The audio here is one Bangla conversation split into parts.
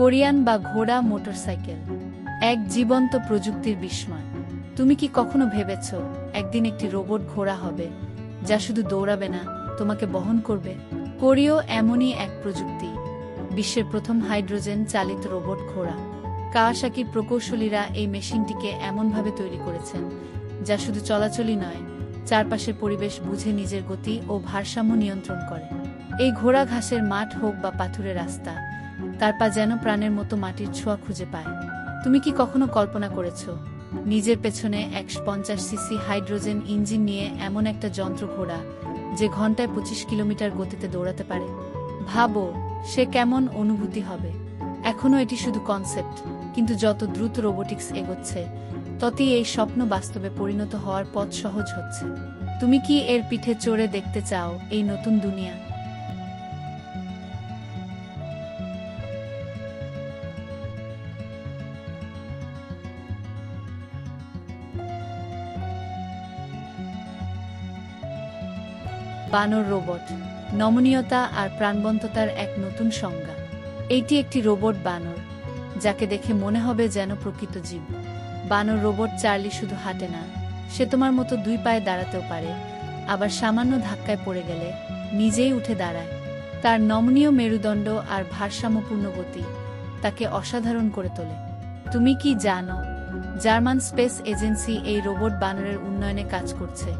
কোরিয়ান বা ঘোড়া মোটরসাইকেল, এক জীবন্ত প্রযুক্তির বিস্ময়। তুমি কি কখনো ভেবেছ, একদিন একটি রোবট ঘোড়া হবে, যা শুধু দৌড়াবে না, তোমাকে বহন করবে? কোরিও এমনই এক প্রযুক্তি। বিশ্বের প্রথম হাইড্রোজেন চালিত রোবট ঘোড়া। কাওয়াসাকির প্রকৌশলীরা এই মেশিনটিকে এমনভাবে তৈরি করেছেন, যা শুধু চলাচলই নয়, চারপাশের পরিবেশ বুঝে নিজের গতি ও ভারসাম্য নিয়ন্ত্রণ করে। এই ঘোড়া ঘাসের মাঠ হোক বা পাথুরে রাস্তা তার পা যেন প্রাণের মতো মাটির ছোঁয়া খুঁজে পায়। তুমি কি কখনো কল্পনা করেছ, নিজের পেছনে একশো পঞ্চাশ সিসি হাইড্রোজেন ইঞ্জিন নিয়ে এমন একটা যন্ত্র ঘোড়া যে ঘন্টায় পঁচিশ কিলোমিটার গতিতে দৌড়াতে পারে? ভাবো, সে কেমন অনুভূতি হবে। এখনও এটি শুধু কনসেপ্ট কিন্তু যত দ্রুত রোবোটিক্স এগোচ্ছে, ততই এই স্বপ্ন বাস্তবে পরিণত হওয়ার পথ সহজ হচ্ছে। তুমি কি এর পিঠে চড়ে দেখতে চাও এই নতুন দুনিয়া? বানর রোবট, নমনীয়তা আর প্রাণবন্ততার এক নতুন সংজ্ঞা। এইটি একটি রোবট বানর, যাকে দেখে মনে হবে যেন প্রকৃত জীব। বানর রোবট চার্লি শুধু হাঁটে না, সে তোমার মতো দুই পায়ে দাঁড়াতেও পারে, আবার সামান্য ধাক্কায় পড়ে গেলে নিজেই উঠে দাঁড়ায়। তার নমনীয় মেরুদণ্ড আর ভারসাম্যপূর্ণ গতি তাকে অসাধারণ করে তোলে। তুমি কি জানো, জার্মান স্পেস এজেন্সি এই রোবট বানরের উন্নয়নে কাজ করছে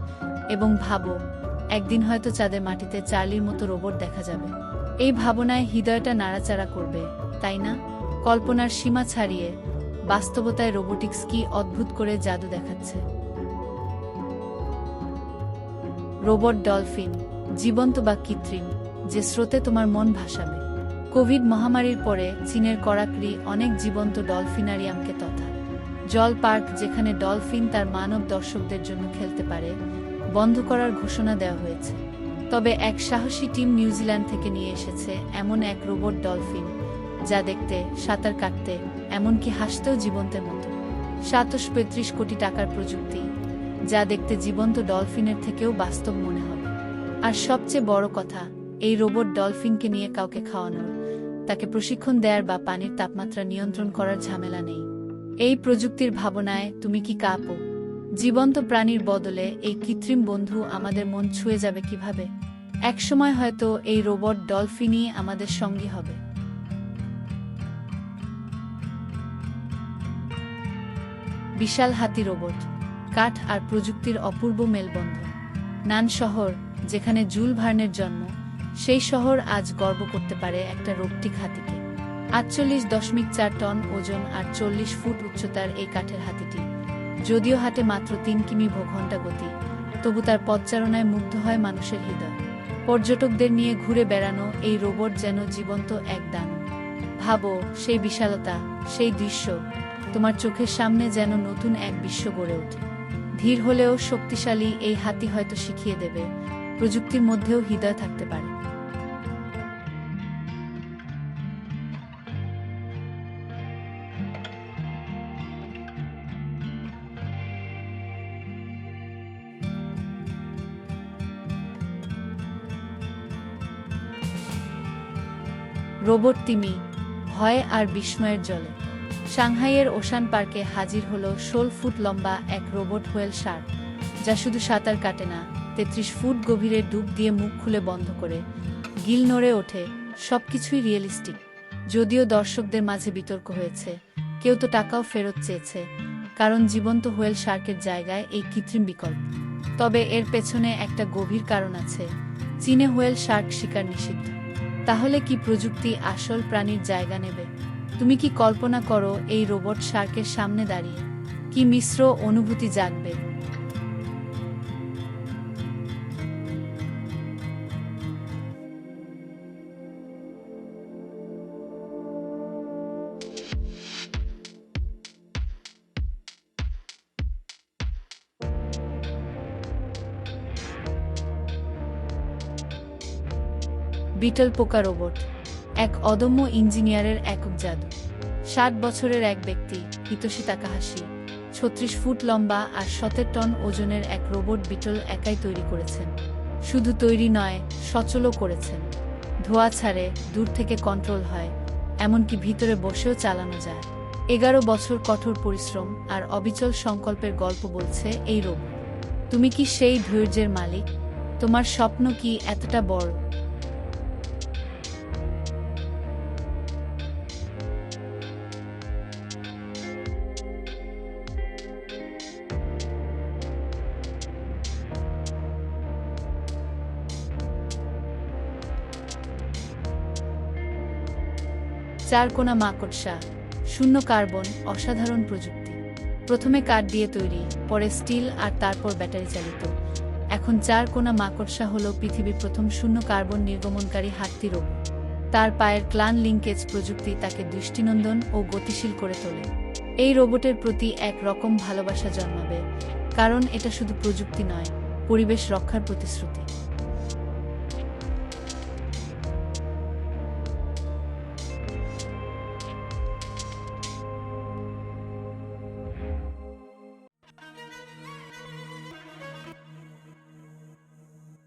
এবং ভাবো একদিন হয়তো চাঁদের মাটিতে চার্লির মতো রোবট দেখা যাবে। এই ভাবনায় হৃদয়টা নাড়াচাড়া করবে, তাই না? কল্পনার সীমা ছাড়িয়ে বাস্তবতায় রোবোটিক্স কি অদ্ভুত করে জাদু দেখাচ্ছে? রোবট ডলফিন, জীবন্ত বা কৃত্রিম, যে স্রোতে তোমার মন ভাসাবে। কোভিড মহামারীর পরে চীনের করাকরি অনেক জীবন্ত ডলফিনারিয়ামকে তথা জল পার্ক যেখানে ডলফিন তার মানব দর্শকদের জন্য খেলতে পারে বন্ধ করার ঘোষণা দেওয়া হয়েছে। তবে এক সাহসী টিম নিউজিল্যান্ড থেকে নিয়ে এসেছে এমন এক রোবট ডলফিন, যা দেখতে, সাঁতার কাটতে, এমনকি হাসতেও জীবন্তের মতো। সাতশ পঁয়ত্রিশ কোটি টাকার প্রযুক্তি, যা দেখতে জীবন্ত ডলফিনের থেকেও বাস্তব মনে হবে। আর সবচেয়ে বড় কথা, এই রোবট ডলফিনকে নিয়ে কাউকে খাওয়ানোর। তাকে প্রশিক্ষণ দেয়ার বা পানির তাপমাত্রা নিয়ন্ত্রণ করার ঝামেলা নেই। এই প্রযুক্তির ভাবনায় তুমি কি কাঁপো জীবন্ত প্রাণীর বদলে এই কৃত্রিম বন্ধু আমাদের মন ছুঁয়ে যাবে কীভাবে? একসময় হয়তো এই রোবট ডলফিনই আমাদের সঙ্গী হবে। বিশাল হাতি রোবট, কাঠ আর প্রযুক্তির অপূর্ব মেলবন্ধন। নান শহর, যেখানে জুল ভার্নের জন্ম, সেই শহর আজ গর্ব করতে পারে একটা রোবটিক হাতিকে। আটচল্লিশ দশমিক চার টন ওজন আর চল্লিশ ফুট উচ্চতার এই কাঠের হাতিটি। যদিও হাটে মাত্র তিন কিমি ঘণ্টা গতি, তবু তার পদচারণায় মুগ্ধ হয় মানুষের হৃদয়। পর্যটকদের নিয়ে ঘুরে বেড়ানো এই রোবট যেন জীবন্ত এক দান। ভাবো, সেই বিশালতা, সেই দৃশ্য, তোমার চোখের সামনে যেন নতুন এক বিশ্ব গড়ে ওঠে। ধীর হলেও শক্তিশালী এই হাতি হয়তো শিখিয়ে দেবে, প্রযুক্তির মধ্যেও হৃদয় থাকতে পারে। রোবট তিমি, ভয় আর বিস্ময়ের জলে। সাংহাইয়ের ওশান পার্কে হাজির হল ষোল ফুট লম্বা এক রোবট হোয়েল শার্ক, যা শুধু সাঁতার কাটে না, তেত্রিশ ফুট গভীরে ডুব দিয়ে মুখ খুলে বন্ধ করে গিল নড়ে ওঠে, সবকিছুই রিয়েলিস্টিক। যদিও দর্শকদের মাঝে বিতর্ক হয়েছে, কেউ তো টাকাও ফেরত চেয়েছে, কারণ জীবন্ত হোয়েল শার্কের জায়গায় এই কৃত্রিম বিকল্প। তবে এর পেছনে একটা গভীর কারণ আছে, চীনে হোয়েল শার্ক শিকার নিষিদ্ধ। তাহলে কি প্রযুক্তি আসল প্রাণীর জায়গা নেবে? তুমি কি কল্পনা করো এই রোবট শার্কের সামনে দাঁড়িয়ে? কি মিশ্র অনুভূতি জাগবে? বিটল পোকা রোবট, এক অদম্য ইঞ্জিনিয়ারের একক জাদু। ষাট বছরের এক ব্যক্তি, হিতোষী তাকাহাসি, ছত্রিশ ফুট লম্বা আর সতের টন ওজনের এক রোবট বিটল একাই তৈরি করেছেন। শুধু তৈরি নয়, সচলও করেছেন। ধোয়া ছাড়ে, দূর থেকে কন্ট্রোল হয়, এমনকি ভিতরে বসেও চালানো যায়। এগারো বছর কঠোর পরিশ্রম আর অবিচল সংকল্পের গল্প বলছে এই রোবট। তুমি কি সেই ধৈর্যের মালিক? তোমার স্বপ্ন কি এতটা বড়? চারকোনা মাকড়সা শূন্য কার্বন, অসাধারণ প্রযুক্তি। প্রথমে কাঠ দিয়ে তৈরি, পরে স্টিল আর তারপর ব্যাটারি চালিত। এখন চারকোনা মাকড়সা হল পৃথিবীর প্রথম শূন্য কার্বন নির্গমনকারী হাত্তি রোবট তার পায়ের ক্লান লিঙ্কেজ প্রযুক্তি তাকে দৃষ্টিনন্দন ও গতিশীল করে তোলে। এই রোবটের প্রতি এক রকম ভালোবাসা জন্মাবে, কারণ এটা শুধু প্রযুক্তি নয়, পরিবেশ রক্ষার প্রতিশ্রুতি।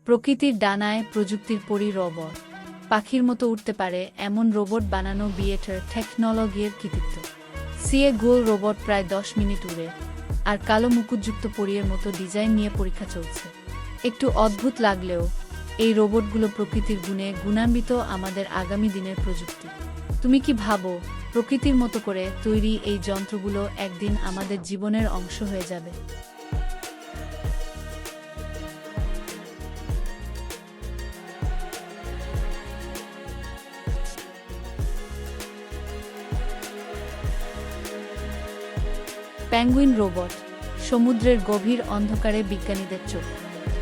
প্রকৃতির ডানায় প্রযুক্তির পরি রোবট। পাখির মতো উঠতে পারে এমন রোবট বানানো বিয়েটার টেকনোলজির কৃতিত্ব। সিএ গোল রোবট প্রায় দশ মিনিট উড়ে, আর কালো মুকুটযুক্ত পরিয়ের মতো ডিজাইন নিয়ে পরীক্ষা চলছে। একটু অদ্ভুত লাগলেও, এই রোবটগুলো প্রকৃতির গুণে গুণান্বিত আমাদের আগামী দিনের প্রযুক্তি। তুমি কি ভাবো, প্রকৃতির মতো করে তৈরি এই যন্ত্রগুলো একদিন আমাদের জীবনের অংশ হয়ে যাবে? প্যাঙ্গুইন রোবট, সমুদ্রের গভীর অন্ধকারে বিজ্ঞানীদের চোখ।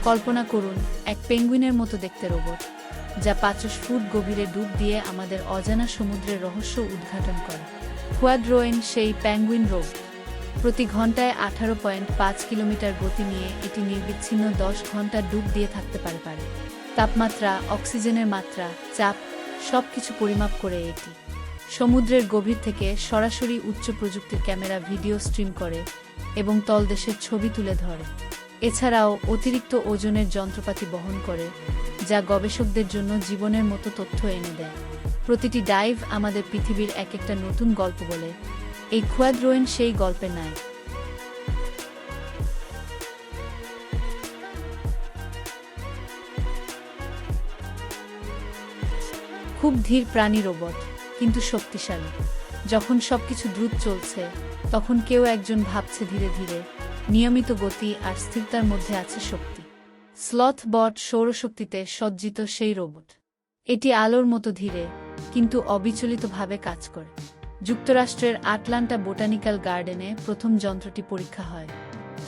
কল্পনা করুন, এক পেঙ্গুইনের মতো দেখতে রোবট, যা পাঁচশো ফুট গভীরে ডুব দিয়ে আমাদের অজানা সমুদ্রের রহস্য উদ্ঘাটন করে। কোয়াড্রোয়েন সেই প্যাঙ্গুইন রোবট প্রতি ঘন্টায় আঠারো পয়েন্ট পাঁচ কিলোমিটার গতি নিয়ে এটি নির্বিচ্ছিন্ন দশ ঘণ্টা ডুব দিয়ে থাকতে পারে পারে। তাপমাত্রা, অক্সিজেনের মাত্রা, চাপ, সবকিছু পরিমাপ করে এটি। সমুদ্রের গভীর থেকে সরাসরি উচ্চ প্রযুক্তির ক্যামেরা ভিডিও স্ট্রিম করে এবং তলদেশের ছবি তুলে ধরে। এছাড়াও অতিরিক্ত ওজনের যন্ত্রপাতি বহন করে, যা গবেষকদের জন্য জীবনের মতো তথ্য এনে দেয়। প্রতিটি ডাইভ আমাদের পৃথিবীর এক একটা নতুন গল্প বলে। এই খুয়াদ্রোয়েন সেই গল্পে নাই খুব ধীর প্রাণী রোবট। কিন্তু শক্তিশালী। যখন সবকিছু দ্রুত চলছে, তখন কেউ একজন ভাবছে ধীরে ধীরে, নিয়মিত গতি আর স্থিরতার মধ্যে আছে শক্তি। স্লথ বট সৌরশক্তিতে সজ্জিত সেই রোবট। এটি আলোর মতো ধীরে, কিন্তু অবিচলিতভাবে কাজ করে। যুক্তরাষ্ট্রের আটলান্টা বোটানিক্যাল গার্ডেনে প্রথম যন্ত্রটি পরীক্ষা হয়।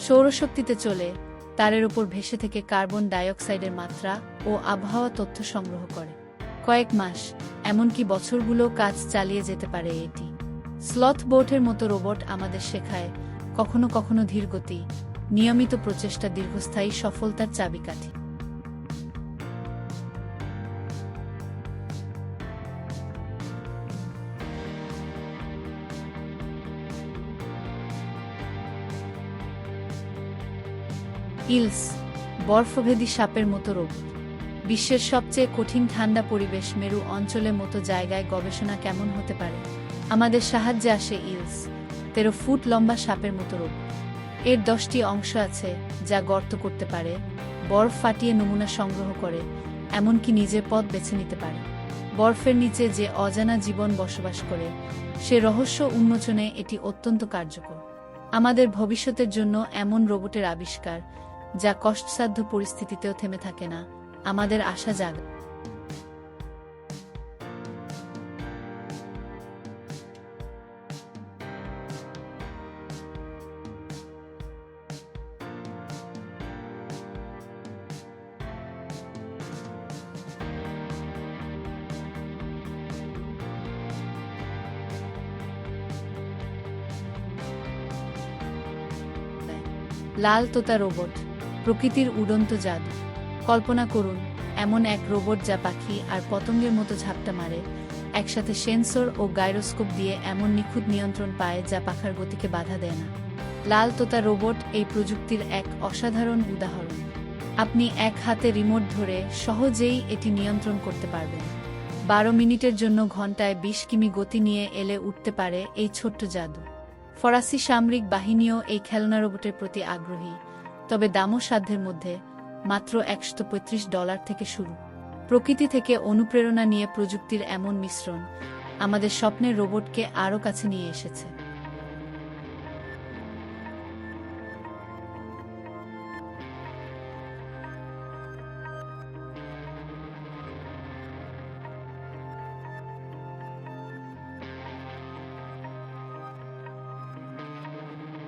সৌরশক্তিতে চলে, তারের ওপর ভেসে থেকে কার্বন ডাইঅক্সাইডের মাত্রা ও আবহাওয়া তথ্য সংগ্রহ করে। কয়েক মাস এমনকি বছরগুলো কাজ চালিয়ে যেতে পারে এটি। স্লথ বোটের মতো রোবট আমাদের শেখায় কখনো কখনো ধীরগতি, নিয়মিত প্রচেষ্টা, দীর্ঘস্থায়ী সফলতার চাবিকাঠি। ইলস, বরফভেদী সাপের মতো রোবট। বিশ্বের সবচেয়ে কঠিন ঠান্ডা পরিবেশ মেরু অঞ্চলের মতো জায়গায় গবেষণা কেমন হতে পারে? আমাদের সাহায্যে আসে ইলস। তেরো ফুট লম্বা সাপের মতো রোগ এর দশটি অংশ আছে যা গর্ত করতে পারে, বরফ ফাটিয়ে নমুনা সংগ্রহ করে, এমনকি নিজের পথ বেছে নিতে পারে। বরফের নিচে যে অজানা জীবন বসবাস করে, সে রহস্য উন্মোচনে এটি অত্যন্ত কার্যকর। আমাদের ভবিষ্যতের জন্য এমন রোবটের আবিষ্কার যা কষ্টসাধ্য পরিস্থিতিতেও থেমে থাকে না। আমাদের আশা জাগ। লাল তোতা রোবট প্রকৃতির উড়ন্ত জাদু। কল্পনা করুন, এমন এক রোবট যা পাখি আর পতঙ্গের মতো ঝাপটা মারে। একসাথে সেন্সর ও গাইরোস্কোপ দিয়ে এমন নিখুঁত নিয়ন্ত্রণ পায় যা পাখার গতিকে বাধা দেয় না। লাল তোতা রোবট এই প্রযুক্তির এক অসাধারণ উদাহরণ। আপনি এক হাতে রিমোট ধরে সহজেই এটি নিয়ন্ত্রণ করতে পারবেন। বারো মিনিটের জন্য ঘন্টায় বিশ কিমি গতি নিয়ে এলে উঠতে পারে এই ছোট্ট জাদু। ফরাসি সামরিক বাহিনীও এই খেলনা রোবটের প্রতি আগ্রহী, তবে দামও সাধ্যের মধ্যে মাত্র একশো পঁয়ত্রিশ ডলার থেকে শুরু। প্রকৃতি থেকে অনুপ্রেরণা নিয়ে প্রযুক্তির এমন মিশ্রণ আমাদের স্বপ্নের রোবটকে আরও কাছে নিয়ে এসেছে।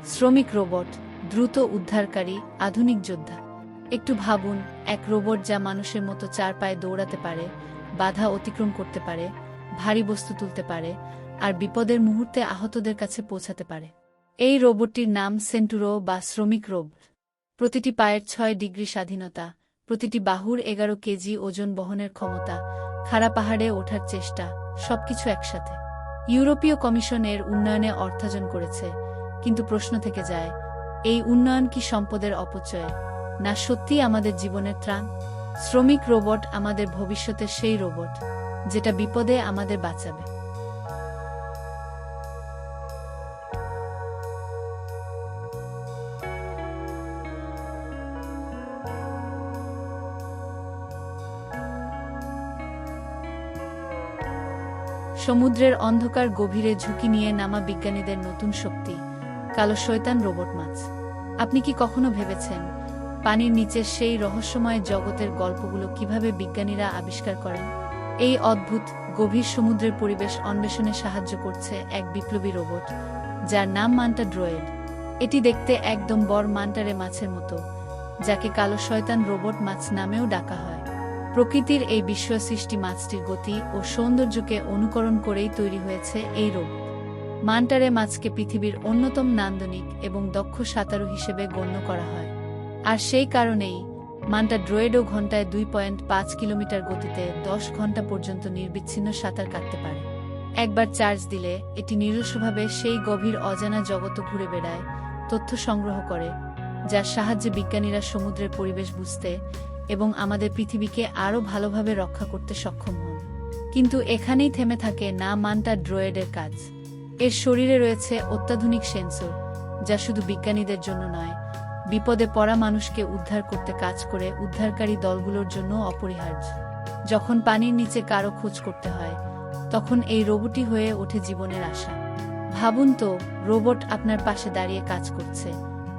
শ্রমিক রোবট, দ্রুত উদ্ধারকারী, আধুনিক যোদ্ধা। একটু ভাবুন, এক রোবট যা মানুষের মতো চার পায়ে দৌড়াতে পারে, বাধা অতিক্রম করতে পারে, ভারী বস্তু তুলতে পারে, আর বিপদের মুহূর্তে আহতদের কাছে পৌঁছাতে পারে। এই রোবটটির নাম সেন্টুরো বা শ্রমিক রোব। প্রতিটি পায়ের ছয় ডিগ্রি স্বাধীনতা, প্রতিটি বাহুর এগারো কেজি ওজন বহনের ক্ষমতা, খাড়া পাহাড়ে ওঠার চেষ্টা, সবকিছু একসাথে। ইউরোপীয় কমিশনের উন্নয়নে অর্থার্জন করেছে, কিন্তু প্রশ্ন থেকে যায়, এই উন্নয়ন কি সম্পদের অপচয়? না সত্যি আমাদের জীবনের ত্রাণ? শ্রমিক রোবট আমাদের ভবিষ্যতের সেই রোবট, যেটা বিপদে আমাদের বাঁচাবে। সমুদ্রের অন্ধকার গভীরে ঝুঁকি নিয়ে নামা বিজ্ঞানীদের নতুন শক্তি, কালো শয়তান রোবট মাছ। আপনি কি কখনো ভেবেছেন পানির নিচের সেই রহস্যময় জগতের গল্পগুলো কীভাবে বিজ্ঞানীরা আবিষ্কার করেন? এই অদ্ভুত, গভীর সমুদ্রের পরিবেশ অন্বেষণে সাহায্য করছে এক বিপ্লবী রোবট, যার নাম মান্টা ড্রয়েড। এটি দেখতে একদম বড় মান্টারে মাছের মতো, যাকে কালো শয়তান রোবট মাছ নামেও ডাকা হয়। প্রকৃতির এই বিশ্ব সৃষ্টি মাছটির গতি ও সৌন্দর্যকে অনুকরণ করেই তৈরি হয়েছে এই রোবট। মান্টারে মাছকে পৃথিবীর অন্যতম নান্দনিক এবং দক্ষ সাঁতারু হিসেবে গণ্য করা হয়। আর সেই কারণেই মান্টা ড্রয়েডও ঘন্টায় দুই পয়েন্ট পাঁচ কিলোমিটার গতিতে দশ ঘণ্টা পর্যন্ত নির্বিচ্ছিন্ন সাঁতার কাটতে পারে। একবার চার্জ দিলে এটি নিরসভাবে সেই গভীর অজানা জগৎ ঘুরে বেড়ায়, তথ্য সংগ্রহ করে, যার সাহায্যে বিজ্ঞানীরা সমুদ্রের পরিবেশ বুঝতে এবং আমাদের পৃথিবীকে আরও ভালোভাবে রক্ষা করতে সক্ষম হন। কিন্তু এখানেই থেমে থাকে না মান্টা ড্রয়েডের কাজ। এর শরীরে রয়েছে অত্যাধুনিক সেন্সর, যা শুধু বিজ্ঞানীদের জন্য নয় বিপদে পড়া মানুষকে উদ্ধার করতে কাজ করে উদ্ধারকারী দলগুলোর জন্য অপরিহার্য। যখন পানির নিচে কারও খোঁজ করতে হয়, তখন এই রোবটই হয়ে ওঠে জীবনের আশা। ভাবুন তো, রোবট আপনার পাশে দাঁড়িয়ে কাজ করছে।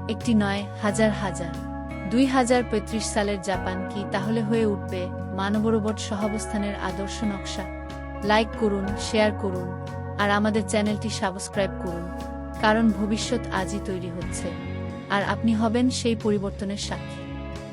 একটি নয়, হাজার হাজার। দুই হাজার পঁয়ত্রিশ সালের জাপান কি তাহলে হয়ে উঠবে মানব মানবরোবট সহাবস্থানের আদর্শ নকশা? লাইক করুন, শেয়ার করুন, আর আমাদের চ্যানেলটি সাবস্ক্রাইব করুন, কারণ ভবিষ্যৎ আজই তৈরি হচ্ছে। আর আপনি হবেন সেই পরিবর্তনের সাক্ষী।